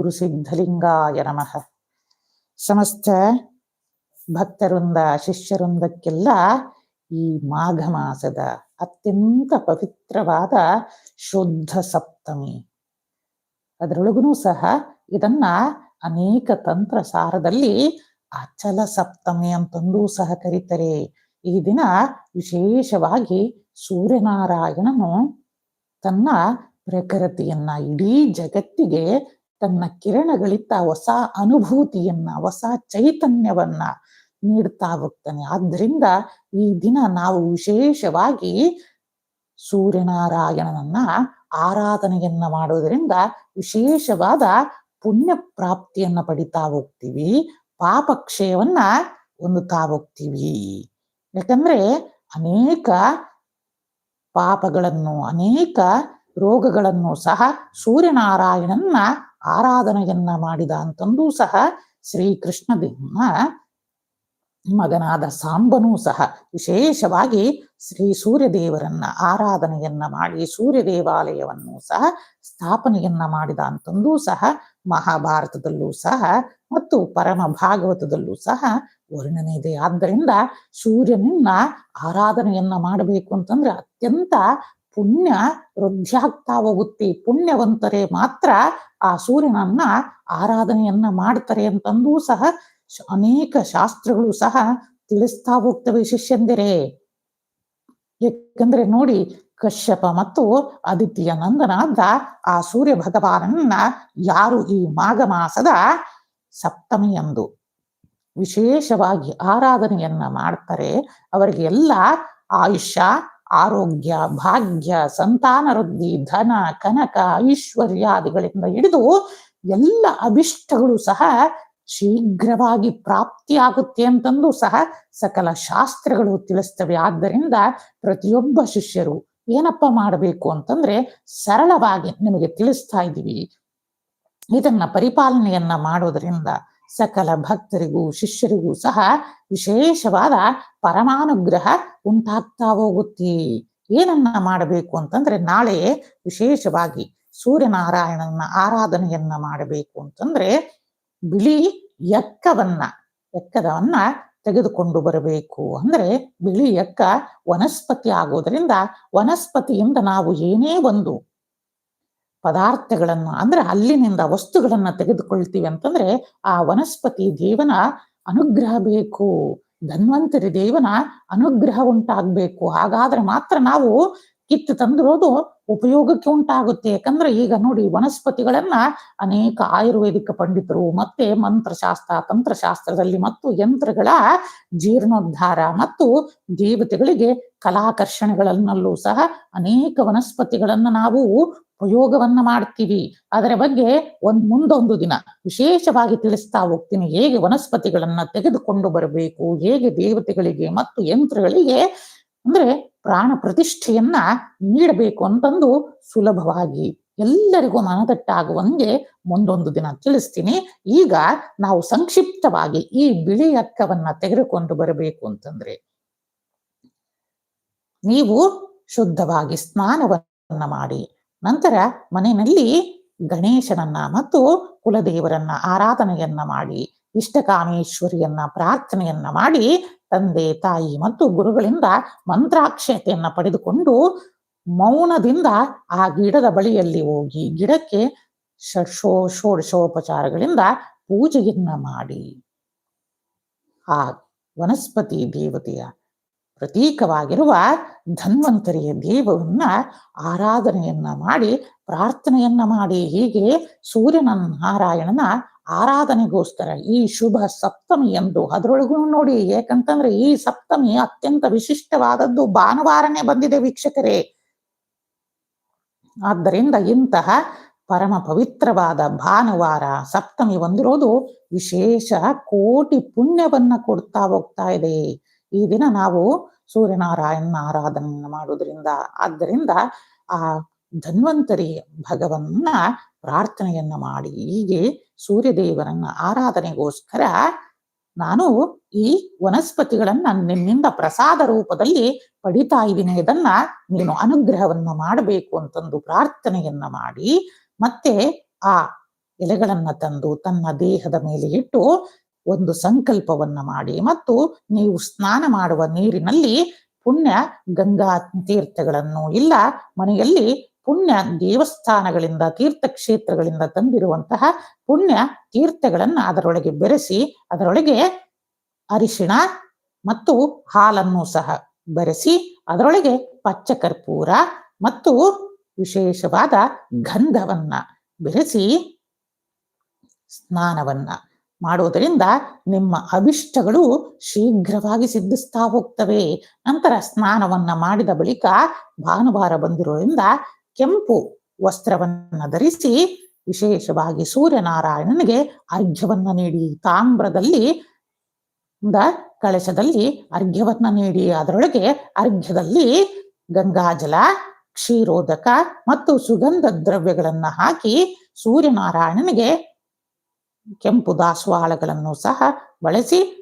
ಗುರುಸಿದ್ಧಲಿಂಗಾಯ ನಮಃ. ಸಮಸ್ತ ಭಕ್ತವೃಂದ, ಶಿಷ್ಯವೃಂದಕ್ಕೆಲ್ಲ ಈ ಮಾಘ ಮಾಸದ ಅತ್ಯಂತ ಪವಿತ್ರವಾದ ಶುದ್ಧ ಸಪ್ತಮಿ. ಅದರೊಳಗೂ ಸಹ ಇದನ್ನ ಅನೇಕ ತಂತ್ರ ಸಾರದಲ್ಲಿ ಅಚಲ ಸಪ್ತಮಿ ಅಂತಂದೂ ಸಹ ಕರೀತಾರೆ. ಈ ದಿನ ವಿಶೇಷವಾಗಿ ಸೂರ್ಯನಾರಾಯಣನು ತನ್ನ ಪ್ರಕೃತಿಯನ್ನ ಇಡೀ ಜಗತ್ತಿಗೆ ತನ್ನ ಕಿರಣಗಳಿತ್ತ ಹೊಸ ಅನುಭೂತಿಯನ್ನ, ಹೊಸ ಚೈತನ್ಯವನ್ನ ನೀಡ್ತಾ ಹೋಗ್ತಾನೆ. ಆದ್ದರಿಂದ ಈ ದಿನ ನಾವು ವಿಶೇಷವಾಗಿ ಸೂರ್ಯನಾರಾಯಣನನ್ನ ಆರಾಧನೆಯನ್ನ ಮಾಡೋದ್ರಿಂದ ವಿಶೇಷವಾದ ಪುಣ್ಯ ಪ್ರಾಪ್ತಿಯನ್ನ ಪಡಿತಾ ಹೋಗ್ತೀವಿ. ಪಾಪಕ್ಷಯವನ್ನ ಹೊಂದುತ್ತಾ ಹೋಗ್ತೀವಿ. ಯಾಕಂದ್ರೆ ಅನೇಕ ಪಾಪಗಳನ್ನು, ಅನೇಕ ರೋಗಗಳನ್ನು ಸಹ ಸೂರ್ಯನಾರಾಯಣನ್ನ ಆರಾಧನೆಯನ್ನ ಮಾಡಿದ ಅಂತಂದೂ ಸಹ ಶ್ರೀಕೃಷ್ಣ ಮಗನಾದ ಸಾಂಬನೂ ಸಹ ವಿಶೇಷವಾಗಿ ಶ್ರೀ ಸೂರ್ಯ ದೇವರನ್ನ ಆರಾಧನೆಯನ್ನ ಮಾಡಿ ಸೂರ್ಯ ದೇವಾಲಯವನ್ನು ಸಹ ಸ್ಥಾಪನೆಯನ್ನ ಮಾಡಿದ ಅಂತಂದೂ ಸಹ ಮಹಾಭಾರತದಲ್ಲೂ ಸಹ ಮತ್ತು ಪರಮ ಭಾಗವತದಲ್ಲೂ ಸಹ ವರ್ಣನೆ ಇದೆ. ಆದ್ದರಿಂದ ಸೂರ್ಯನನ್ನ ಆರಾಧನೆಯನ್ನ ಮಾಡಬೇಕು ಅಂತಂದ್ರೆ ಅತ್ಯಂತ ಪುಣ್ಯ ವೃದ್ಧಿಯಾಗ್ತಾ ಹೋಗುತ್ತೆ ಪುಣ್ಯವಂತರೇ ಮಾತ್ರ ಆ ಸೂರ್ಯನನ್ನ ಆರಾಧನೆಯನ್ನ ಮಾಡ್ತಾರೆ ಅಂತಂದೂ ಸಹ ಅನೇಕ ಶಾಸ್ತ್ರಗಳು ಸಹ ತಿಳಿಸ್ತಾ ಹೋಗ್ತವೆ ಶಿಷ್ಯಂದಿರೇ. ಯಾಕಂದ್ರೆ ನೋಡಿ, ಕಶ್ಯಪ ಮತ್ತು ಆದಿತ್ಯ ನಂದನಾದ ಆ ಸೂರ್ಯ ಭಗವಾನನ್ನ ಯಾರು ಈ ಮಾಘ ಮಾಸದ ಸಪ್ತಮಿಯಂದು ವಿಶೇಷವಾಗಿ ಆರಾಧನೆಯನ್ನ ಮಾಡ್ತಾರೆ ಅವರಿಗೆ ಎಲ್ಲ ಆಯುಷ್ಯ ಆರೋಗ್ಯ, ಭಾಗ್ಯ, ಸಂತಾನ ವೃದ್ಧಿ, ಧನ, ಕನಕ, ಐಶ್ವರ್ಯಾದಿಗಳಿಂದ ಹಿಡಿದು ಎಲ್ಲ ಅಭಿಷ್ಟಗಳು ಸಹ ಶೀಘ್ರವಾಗಿ ಪ್ರಾಪ್ತಿಯಾಗುತ್ತೆ ಅಂತಂದು ಸಹ ಸಕಲ ಶಾಸ್ತ್ರಗಳು ತಿಳಿಸ್ತವೆ. ಆದ್ದರಿಂದ ಪ್ರತಿಯೊಬ್ಬ ಶಿಷ್ಯರು ಏನಪ್ಪ ಮಾಡಬೇಕು ಅಂತಂದ್ರೆ ಸರಳವಾಗಿ ನಿಮಗೆ ತಿಳಿಸ್ತಾ ಇದ್ದೀವಿ. ಇದನ್ನ ಪರಿಪಾಲನೆಯನ್ನ ಮಾಡೋದ್ರಿಂದ ಸಕಲ ಭಕ್ತರಿಗೂ ಶಿಷ್ಯರಿಗೂ ಸಹ ವಿಶೇಷವಾದ ಪರಮಾನುಗ್ರಹ ಉಂಟಾಗ್ತಾ ಹೋಗುತ್ತಿ. ಏನನ್ನ ಮಾಡಬೇಕು ಅಂತಂದ್ರೆ ನಾಳೆ ವಿಶೇಷವಾಗಿ ಸೂರ್ಯನಾರಾಯಣನ ಆರಾಧನೆಯನ್ನ ಮಾಡಬೇಕು ಅಂತಂದ್ರೆ ಬಿಳಿ ಎಕ್ಕವನ್ನ ಎಕ್ಕದವನ್ನ ತೆಗೆದುಕೊಂಡು ಬರಬೇಕು. ಅಂದ್ರೆ ಬಿಳಿ ಎಕ್ಕ ವನಸ್ಪತಿ ಆಗೋದ್ರಿಂದ ವನಸ್ಪತಿಯಿಂದ ನಾವು ಏನೇ ಒಂದು ಪದಾರ್ಥಗಳನ್ನ, ಅಂದ್ರೆ ಅಲ್ಲಿನಿಂದ ವಸ್ತುಗಳನ್ನ ತೆಗೆದುಕೊಳ್ತೀವಿ ಅಂತಂದ್ರೆ ಆ ವನಸ್ಪತಿ ದೇವನ ಅನುಗ್ರಹ ಬೇಕು. ಧನ್ವಂತರಿ ದೇವನ ಅನುಗ್ರಹ ಉಂಟಾಗಬೇಕು. ಹಾಗಾದ್ರೆ ಮಾತ್ರ ನಾವು ಕಿತ್ತು ತಂದಿರೋದು ಉಪಯೋಗಕ್ಕೆ ಉಂಟಾಗುತ್ತೆ. ಯಾಕಂದ್ರೆ ಈಗ ನೋಡಿ ವನಸ್ಪತಿಗಳನ್ನ ಅನೇಕ ಆಯುರ್ವೇದಿಕ ಪಂಡಿತರು ಮತ್ತೆ ಮಂತ್ರಶಾಸ್ತ್ರ, ತಂತ್ರಶಾಸ್ತ್ರದಲ್ಲಿ ಮತ್ತು ಯಂತ್ರಗಳ ಜೀರ್ಣೋದ್ಧಾರ ಮತ್ತು ದೇವತೆಗಳಿಗೆ ಕಲಾಕರ್ಷಣೆಗಳನ್ನಲ್ಲೂ ಸಹ ಅನೇಕ ವನಸ್ಪತಿಗಳನ್ನ ನಾವು ಉಪಯೋಗವನ್ನ ಮಾಡ್ತೀವಿ. ಅದರ ಬಗ್ಗೆ ಒಂದ್ ಮುಂದೊಂದು ದಿನ ವಿಶೇಷವಾಗಿ ತಿಳಿಸ್ತಾ ಹೋಗ್ತೀನಿ. ಹೇಗೆ ವನಸ್ಪತಿಗಳನ್ನ ತೆಗೆದುಕೊಂಡು ಬರಬೇಕು? ಹೇಗೆ ದೇವತೆಗಳಿಗೆ ಮತ್ತು ಯಂತ್ರಗಳಿಗೆ ಅಂದ್ರೆ ಪ್ರಾಣ ಪ್ರತಿಷ್ಠೆಯನ್ನ ನೀಡಬೇಕು ಅಂತಂದು ಸುಲಭವಾಗಿ ಎಲ್ಲರಿಗೂ ಮನದಟ್ಟಾಗುವಂಗೆ ಮುಂದೊಂದು ದಿನ ತಿಳಿಸ್ತೀನಿ. ಈಗ ನಾವು ಸಂಕ್ಷಿಪ್ತವಾಗಿ ಈ ಬಿಳಿ ಅಕ್ಕವನ್ನ ತೆಗೆದುಕೊಂಡು ಬರಬೇಕು ಅಂತಂದ್ರೆ ನೀವು ಶುದ್ಧವಾಗಿ ಸ್ನಾನವನ್ನ ಮಾಡಿ. ನಂತರ ಮನೆಯಲ್ಲಿ ಗಣೇಶನನ್ನ ಮತ್ತು ಕುಲದೇವರನ್ನ ಆರಾಧನೆಯನ್ನ ಮಾಡಿ, ಇಷ್ಟಕಾಮೇಶ್ವರಿಯನ್ನ ಪ್ರಾರ್ಥನೆಯನ್ನ ಮಾಡಿ, ತಂದೆ, ತಾಯಿ ಮತ್ತು ಗುರುಗಳಿಂದ ಮಂತ್ರಾಕ್ಷತೆಯನ್ನ ಪಡೆದುಕೊಂಡು ಮೌನದಿಂದ ಆ ಗಿಡದ ಬಳಿಯಲ್ಲಿ ಹೋಗಿ ಗಿಡಕ್ಕೆ ಷೋ ಷೋಡಶೋಪಚಾರಗಳಿಂದ ಪೂಜೆಯನ್ನ ಮಾಡಿ. ಆ ವನಸ್ಪತಿ ದೇವತೆಯ ಪ್ರತೀಕವಾಗಿರುವ ಧನ್ವಂತರಿಯ ದೇವವನ್ನ ಆರಾಧನೆಯನ್ನ ಮಾಡಿ, ಪ್ರಾರ್ಥನೆಯನ್ನ ಮಾಡಿ. ಹೀಗೆ ಸೂರ್ಯನ ನಾರಾಯಣನ ಆರಾಧನೆಗೋಸ್ಕರ ಈ ಶುಭ ಸಪ್ತಮಿ ಎಂದು ಅದರೊಳಗೂ ನೋಡಿ. ಯಾಕಂತಂದ್ರೆ ಈ ಸಪ್ತಮಿ ಅತ್ಯಂತ ವಿಶಿಷ್ಟವಾದದ್ದು ಭಾನುವಾರನೇ ಬಂದಿದೆ ವೀಕ್ಷಕರೇ. ಆದ್ದರಿಂದ ಇಂತಹ ಪರಮ ಪವಿತ್ರವಾದ ಭಾನುವಾರ ಸಪ್ತಮಿ ಬಂದಿರೋದು ವಿಶೇಷ ಕೋಟಿ ಪುಣ್ಯವನ್ನ ಕೊಡ್ತಾ ಹೋಗ್ತಾ ಇದೆ. ಈ ದಿನ ನಾವು ಸೂರ್ಯನಾರಾಯಣನ ಆರಾಧನೆ ಮಾಡೋದ್ರಿಂದ ಆದ್ದರಿಂದ ಆ ಧನ್ವಂತರಿ ಭಗವನ್ನ ಪ್ರಾರ್ಥನೆಯನ್ನ ಮಾಡಿ, ಹೀಗೆ ಸೂರ್ಯದೇವರನ್ನ ಆರಾಧನೆಗೋಸ್ಕರ ನಾನು ಈ ವನಸ್ಪತಿಗಳನ್ನ ನಿನ್ನಿಂದ ಪ್ರಸಾದ ರೂಪದಲ್ಲಿ ಪಡಿತಾ ಇದ್ದೀನಿ. ಇದನ್ನ ನೀನು ಅನುಗ್ರಹವನ್ನ ಮಾಡಬೇಕು ಅಂತಂದು ಪ್ರಾರ್ಥನೆಯನ್ನ ಮಾಡಿ, ಮತ್ತೆ ಆ ಎಲೆಗಳನ್ನ ತಂದು ತನ್ನ ದೇಹದ ಮೇಲೆ ಇಟ್ಟು ಒಂದು ಸಂಕಲ್ಪವನ್ನ ಮಾಡಿ ಮತ್ತು ನೀವು ಸ್ನಾನ ಮಾಡುವ ನೀರಿನಲ್ಲಿ ಪುಣ್ಯ ಗಂಗಾ ತೀರ್ಥಗಳನ್ನು ಇಲ್ಲ, ಮನೆಯಲ್ಲಿ ಪುಣ್ಯ ದೇವಸ್ಥಾನಗಳಿಂದ, ತೀರ್ಥಕ್ಷೇತ್ರಗಳಿಂದ ತಂದಿರುವಂತಹ ಪುಣ್ಯ ತೀರ್ಥಗಳನ್ನ ಅದರೊಳಗೆ ಬೆರೆಸಿ, ಅದರೊಳಗೆ ಅರಿಶಿಣ ಮತ್ತು ಹಾಲನ್ನು ಸಹ ಬೆರೆಸಿ, ಅದರೊಳಗೆ ಪಚ್ಚ ಕರ್ಪೂರ ಮತ್ತು ವಿಶೇಷವಾದ ಗಂಧವನ್ನ ಬೆರೆಸಿ ಸ್ನಾನವನ್ನ ಮಾಡುವುದರಿಂದ ನಿಮ್ಮ ಅಭಿಷ್ಟಗಳು ಶೀಘ್ರವಾಗಿ ಸಿದ್ಧಿಸ್ತಾ ಹೋಗ್ತವೆ ನಂತರ ಸ್ನಾನವನ್ನ ಮಾಡಿದ ಬಳಿಕ ಭಾನುವಾರ ಬಂದಿರೋದ್ರಿಂದ ಕೆಂಪು ವಸ್ತ್ರವನ್ನ ಧರಿಸಿ ವಿಶೇಷವಾಗಿ ಸೂರ್ಯನಾರಾಯಣನಿಗೆ ಅರ್ಘ್ಯವನ್ನ ನೀಡಿ ತಾಮ್ರದಲ್ಲಿ ಕಳಶದಲ್ಲಿ ಅರ್ಘ್ಯವನ್ನ ನೀಡಿ ಅದರೊಳಗೆ ಅರ್ಘ್ಯದಲ್ಲಿ ಗಂಗಾಜಲ, ಕ್ಷೀರೋದಕ ಮತ್ತು ಸುಗಂಧ ದ್ರವ್ಯಗಳನ್ನ ಹಾಕಿ ಸೂರ್ಯನಾರಾಯಣನಿಗೆ ಕೆಂಪು ದಾಸವಾಳಗಳನ್ನು ಸಹ ಬಳಸಿ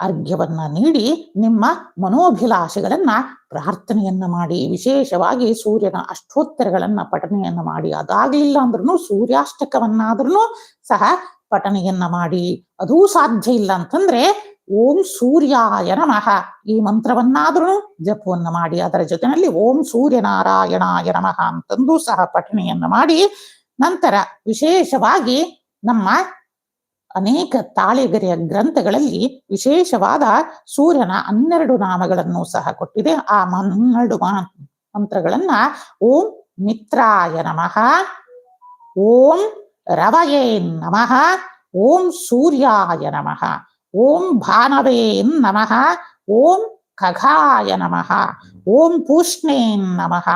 ಅರ್ಘ್ಯವನ್ನ ನೀಡಿ ನಿಮ್ಮ ಮನೋಭಿಲಾಷೆಗಳನ್ನ, ಪ್ರಾರ್ಥನೆಯನ್ನ ಮಾಡಿ. ವಿಶೇಷವಾಗಿ ಸೂರ್ಯನ ಅಷ್ಟೋತ್ತರಗಳನ್ನ ಪಠನೆಯನ್ನ ಮಾಡಿ. ಅದಾಗ್ಲಿಲ್ಲ ಅಂದ್ರೂ ಸೂರ್ಯಾಷ್ಟಕವನ್ನಾದ್ರೂ ಸಹ ಪಠನೆಯನ್ನ ಮಾಡಿ. ಅದೂ ಸಾಧ್ಯ ಇಲ್ಲ ಅಂತಂದ್ರೆ, ಓಂ ಸೂರ್ಯಾಯ ನಮಃ. ಈ ಮಂತ್ರವನ್ನಾದ್ರೂ ಜಪವನ್ನ ಮಾಡಿ. ಅದರ ಜೊತೆಯಲ್ಲಿ ಓಂ ಸೂರ್ಯನಾರಾಯಣಾಯ ನಮಃ ಅಂತಂದು ಸಹ ಪಠಣೆಯನ್ನ ಮಾಡಿ. ನಂತರ ವಿಶೇಷವಾಗಿ ನಮ್ಮ ಅನೇಕ ತಾಳೆಗರಿಯ ಗ್ರಂಥಗಳಲ್ಲಿ ವಿಶೇಷವಾದ ಸೂರ್ಯನ ಹನ್ನೆರಡು ನಾಮಗಳನ್ನು ಸಹ ಕೊಟ್ಟಿದೆ. ಆ ಹನ್ನೆರಡು ಮಂತ್ರಗಳನ್ನ ಓಂ ಮಿತ್ರಾಯ ನಮಃ, ಓಂ ರವಯೇ ನಮಃ, ಓಂ ಸೂರ್ಯಾಯ ನಮಃ, ಓಂ ಭಾನವೇ ನಮಃ, ಓಂ ಖಗಾಯ ನಮಃ, ಓಂ ಪೂಷ್ಣೇ ನಮಃ,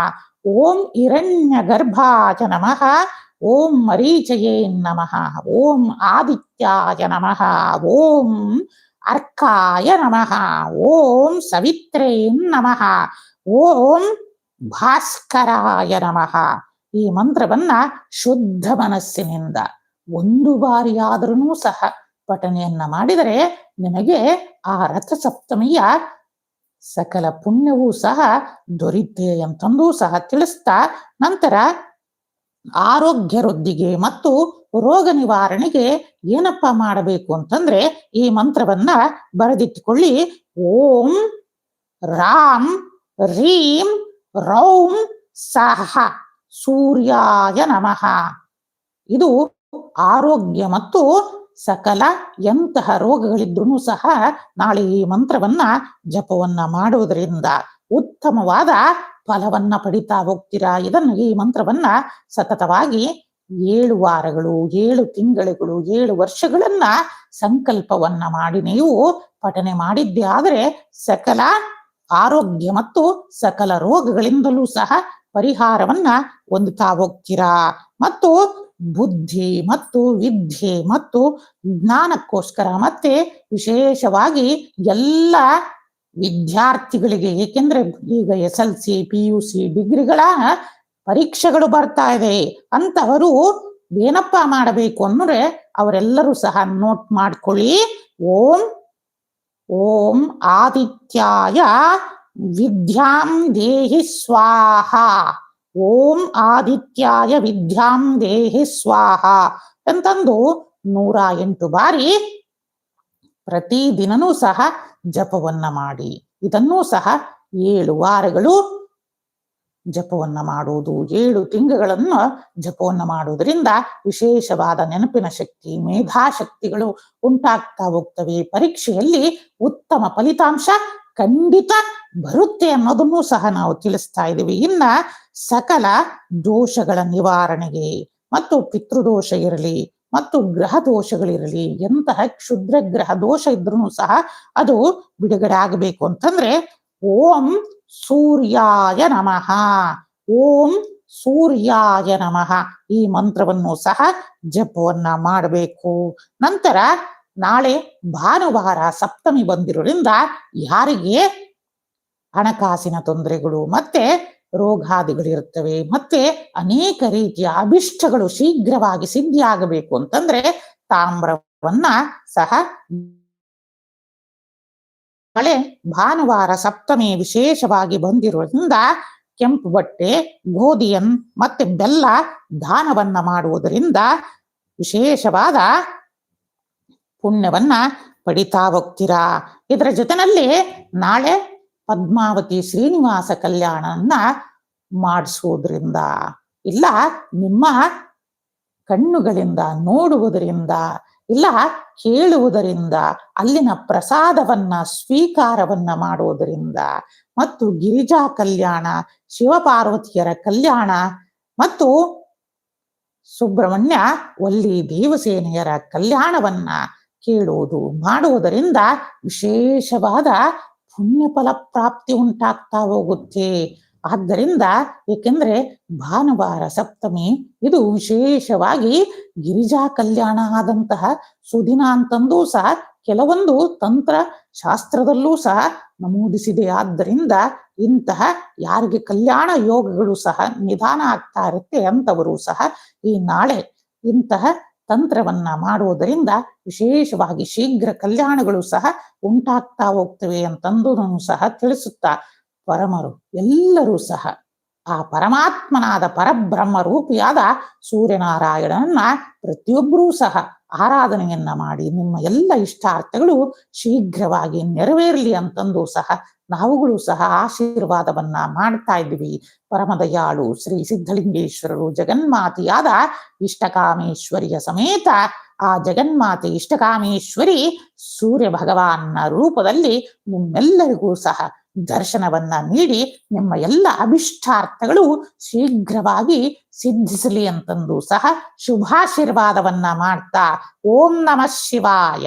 ಓಂ ಹಿರಣ್ಯಗರ್ಭಾಯ ನಮಃ ಓಂ ಮರೀಚಯೇ ನಮಃ, ಓಂ ಆದಿತ್ಯಾಯ ನಮಃ, ಓಂ ಅರ್ಕಾಯ ನಮಃ, ಓಂ ಸವಿತ್ರೇ ನಮಃ, ಓಂ ಭಾಸ್ಕರಾಯ ನಮಃ. ಈ ಮಂತ್ರವನ್ನ ಶುದ್ಧ ಮನಸ್ಸಿನಿಂದ ಒಂದು ಬಾರಿಯಾದರೂ ಸಹ ಪಠನೆಯನ್ನ ಮಾಡಿದರೆ ನಿಮಗೆ ಆ ರಥಸಪ್ತಮಿಯ ಸಕಲ ಪುಣ್ಯವೂ ಸಹ ದೊರೀತೆ ಅಂತಂದೂ ಸಹ ತಿಳಿಸ್ತಾ ನಂತರ ಆರೋಗ್ಯ ವೃದ್ಧಿಗೆ ಮತ್ತು ರೋಗ ನಿವಾರಣೆಗೆ ಏನಪ್ಪ ಮಾಡಬೇಕು ಅಂತಂದ್ರೆ ಈ ಮಂತ್ರವನ್ನ ಬರೆದಿಟ್ಟುಕೊಳ್ಳಿ ಓಂ ರಾಮ್ ರೀಂ ರೌಂ ಸಹ ಸೂರ್ಯಾಯ ನಮಃ. ಇದು ಆರೋಗ್ಯ ಮತ್ತು ಸಕಲ ಎಂತಹ ರೋಗಗಳಿದ್ರೂ ಸಹ ನಾಳೆ ಈ ಮಂತ್ರವನ್ನ ಜಪವನ್ನ ಮಾಡುವುದರಿಂದ ಉತ್ತಮವಾದ ಫಲವನ್ನ ಪಡಿತಾ ಹೋಗ್ತೀರಾ? ಇದನ್ನು ಈ ಮಂತ್ರವನ್ನ ಸತತವಾಗಿ ಏಳು ವಾರಗಳು, ಏಳು ತಿಂಗಳುಗಳು, ಏಳು ವರ್ಷಗಳನ್ನ ಸಂಕಲ್ಪವನ್ನ ಮಾಡಿ ನೀವು ಪಠನೆ ಮಾಡಿದ್ದೆ. ಆದರೆ ಸಕಲ ಆರೋಗ್ಯ ಮತ್ತು ಸಕಲ ರೋಗಗಳಿಂದಲೂ ಸಹ ಪರಿಹಾರವನ್ನ ಹೊಂದುತ್ತಾ ಹೋಗ್ತೀರಾ? ಮತ್ತು ಬುದ್ಧಿ ಮತ್ತು ವಿದ್ಯೆ ಮತ್ತು ಜ್ಞಾನಕ್ಕೋಸ್ಕರ ಮತ್ತೆ ವಿಶೇಷವಾಗಿ ಎಲ್ಲ ವಿದ್ಯಾರ್ಥಿಗಳಿಗೆ, ಏಕೆಂದ್ರೆ ಈಗ S L C P U C ಡಿಗ್ರಿಗಳ ಪರೀಕ್ಷೆಗಳು ಬರ್ತಾ ಇದೆ ಅಂತವರು ಏನಪ್ಪ ಮಾಡಬೇಕು ಅಂದ್ರೆ ಅವರೆಲ್ಲರೂ ಸಹ ನೋಟ್ ಮಾಡ್ಕೊಳ್ಳಿ. ಓಂ ಓಂ ಆದಿತ್ಯಾಯ ವಿದ್ಯಾಂ ದೇಹಿ ಸ್ವಾಹ. ಓಂ ಆದಿತ್ಯಾಯ ವಿದ್ಯಾಂ ದೇಹಿ ಸ್ವಾಹ. ಅಂತಂದು ನೂರ ಎಂಟು ಬಾರಿ ಪ್ರತಿದಿನನೂ ಸಹ ಜಪವನ್ನ ಮಾಡಿ. ಇದನ್ನೂ ಸಹ ಏಳು ವಾರಗಳು ಜಪವನ್ನ ಮಾಡುವುದು ಏಳು ತಿಂಗಳುಗಳನ್ನು ಜಪವನ್ನ ಮಾಡುವುದರಿಂದ ವಿಶೇಷವಾದ ನೆನಪಿನ ಶಕ್ತಿ, ಮೇಧಾಶಕ್ತಿಗಳು ಉಂಟಾಗ್ತಾ ಹೋಗ್ತವೆ. ಪರೀಕ್ಷೆಯಲ್ಲಿ ಉತ್ತಮ ಫಲಿತಾಂಶ ಖಂಡಿತ ಬರುತ್ತೆ ಅನ್ನೋದನ್ನು ಸಹ ನಾವು ತಿಳಿಸ್ತಾ ಇದ್ದೀವಿ. ಇನ್ನ ಸಕಲ ದೋಷಗಳ ನಿವಾರಣೆಗೆ ಮತ್ತು ಪಿತೃದೋಷ ಇರಲಿ ಮತ್ತು ಗ್ರಹ ದೋಷಗಳಿರಲಿ, ಎಂತಹ ಕ್ಷುದ್ರ ಗ್ರಹ ದೋಷ ಇದ್ರೂ ಸಹ ಅದು ಬಿಡುಗಡೆ ಆಗಬೇಕು ಅಂತಂದ್ರೆ, ಓಂ ಸೂರ್ಯಾಯ ನಮಃ. ಓಂ ಸೂರ್ಯಾಯ ನಮಃ. ಈ ಮಂತ್ರವನ್ನು ಸಹ ಜಪವನ್ನ ಮಾಡಬೇಕು. ನಂತರ ನಾಳೆ ಭಾನುವಾರ ಸಪ್ತಮಿ ಬಂದಿರೋದ್ರಿಂದ ಯಾರಿಗೆ? ಹಣಕಾಸಿನ ತೊಂದರೆಗಳು, ಮತ್ತೆ ರೋಗಾದಿಗಳಿರುತ್ತವೆ. ಮತ್ತೆ ಅನೇಕ ರೀತಿಯ ಅಭಿಷ್ಟಗಳು ಶೀಘ್ರವಾಗಿ ಸಿದ್ಧಿಯಾಗಬೇಕು ಅಂತಂದ್ರೆ ತಾಮ್ರವನ್ನ ಸಹ ಕಳೆ ಭಾನುವಾರ ಸಪ್ತಮಿ ವಿಶೇಷವಾಗಿ ಬಂದಿರುವುದರಿಂದ ಕೆಂಪು ಬಟ್ಟೆ, ಗೋಧಿಯನ್ ಮತ್ತೆ ಬೆಲ್ಲ ದಾನವನ್ನ ಮಾಡುವುದರಿಂದ ವಿಶೇಷವಾದ ಪುಣ್ಯವನ್ನ ಪಡಿತಾ ಹೋಗ್ತೀರಾ. ಇದರ ಜೊತೆನಲ್ಲಿ ನಾಳೆ ಪದ್ಮಾವತಿ ಶ್ರೀನಿವಾಸ ಕಲ್ಯಾಣವನ್ನ ಮಾಡಿಸೋದ್ರಿಂದ ಇಲ್ಲ, ನಿಮ್ಮ ಕಣ್ಣುಗಳಿಂದ ನೋಡುವುದರಿಂದ ಇಲ್ಲ, ಕೇಳುವುದರಿಂದ ಅಲ್ಲಿನ ಪ್ರಸಾದವನ್ನ, ಸ್ವೀಕಾರವನ್ನ ಮಾಡುವುದರಿಂದ ಮತ್ತು ಗಿರಿಜಾ ಕಲ್ಯಾಣ, ಶಿವಪಾರ್ವತಿಯರ ಕಲ್ಯಾಣ ಮತ್ತು ಸುಬ್ರಹ್ಮಣ್ಯ ಒಲ್ಲಿ ದೇವಸೇನೆಯರ ಕಲ್ಯಾಣವನ್ನ ಕೇಳುವುದು ಮಾಡುವುದರಿಂದ ವಿಶೇಷವಾದ ಪುಣ್ಯಫಲ ಪ್ರಾಪ್ತಿ ಉಂಟಾಗ್ತಾ ಹೋಗುತ್ತೆ. ಆದ್ದರಿಂದ ಏಕೆಂದ್ರೆ ಭಾನುವಾರ, ಸಪ್ತಮಿ ಇದು ವಿಶೇಷವಾಗಿ ಗಿರಿಜಾ ಕಲ್ಯಾಣ ಆದಂತಹ ಸುದಿನ ಅಂತಂದೂ ಸಹ ಕೆಲವೊಂದು ತಂತ್ರ ಶಾಸ್ತ್ರದಲ್ಲೂ ಸಹ ನಮೂದಿಸಿದೆ. ಆದ್ದರಿಂದ ಇಂತಹ ಯಾರಿಗೆ ಕಲ್ಯಾಣ ಯೋಗಗಳು ಸಹ ನಿಧಾನ ಆಗ್ತಾ ಇರುತ್ತೆ ಅಂತವರು ಸಹ ಈ ನಾಳೆ ಇಂತಹ ತಂತ್ರವನ್ನ ಮಾಡುವುದರಿಂದ ವಿಶೇಷವಾಗಿ ಶೀಘ್ರ ಕಲ್ಯಾಣಗಳು ಸಹ ಉಂಟಾಗ್ತಾ ಹೋಗ್ತವೆ ಅಂತಂದು ಸಹ ತಿಳಿಸುತ್ತಾ ಪರಮರು ಎಲ್ಲರೂ ಸಹ. ಆ ಪರಮಾತ್ಮನಾದ ಪರಬ್ರಹ್ಮ ರೂಪಿಯಾದ ಸೂರ್ಯನಾರಾಯಣನನ್ನ ಪ್ರತಿಯೊಬ್ಬರೂ ಸಹ ಆರಾಧನೆಯನ್ನ ಮಾಡಿ ನಿಮ್ಮ ಎಲ್ಲ ಇಷ್ಟಾರ್ಥಗಳು ಶೀಘ್ರವಾಗಿ ನೆರವೇರಲಿ ಅಂತಂದು ಸಹ ನಾವುಗಳು ಸಹ ಆಶೀರ್ವಾದವನ್ನ ಮಾಡ್ತಾ ಇದ್ವಿ ಪರಮದಯಾಳು ಶ್ರೀ ಸಿದ್ಧಲಿಂಗೇಶ್ವರರು ಜಗನ್ಮಾತೆಯಾದ ಇಷ್ಟಕಾಮೇಶ್ವರಿಯ ಸಮೇತ ಆ ಜಗನ್ಮಾತೆ ಇಷ್ಟಕಾಮೇಶ್ವರಿ ಸೂರ್ಯ ಭಗವಾನ್ನ ರೂಪದಲ್ಲಿ ನಿಮ್ಮೆಲ್ಲರಿಗೂ ಸಹ ದರ್ಶನವನ್ನ ನೀಡಿ ನಿಮ್ಮ ಎಲ್ಲ ಅಭಿಷ್ಟಾರ್ಥಗಳು ಶೀಘ್ರವಾಗಿ ಸಿದ್ಧಿಸಲಿ ಅಂತಂದು ಸಹ ಶುಭಾಶೀರ್ವಾದವನ್ನ ಮಾಡ್ತಾ ಓಂ ನಮಃ ಶಿವಾಯ.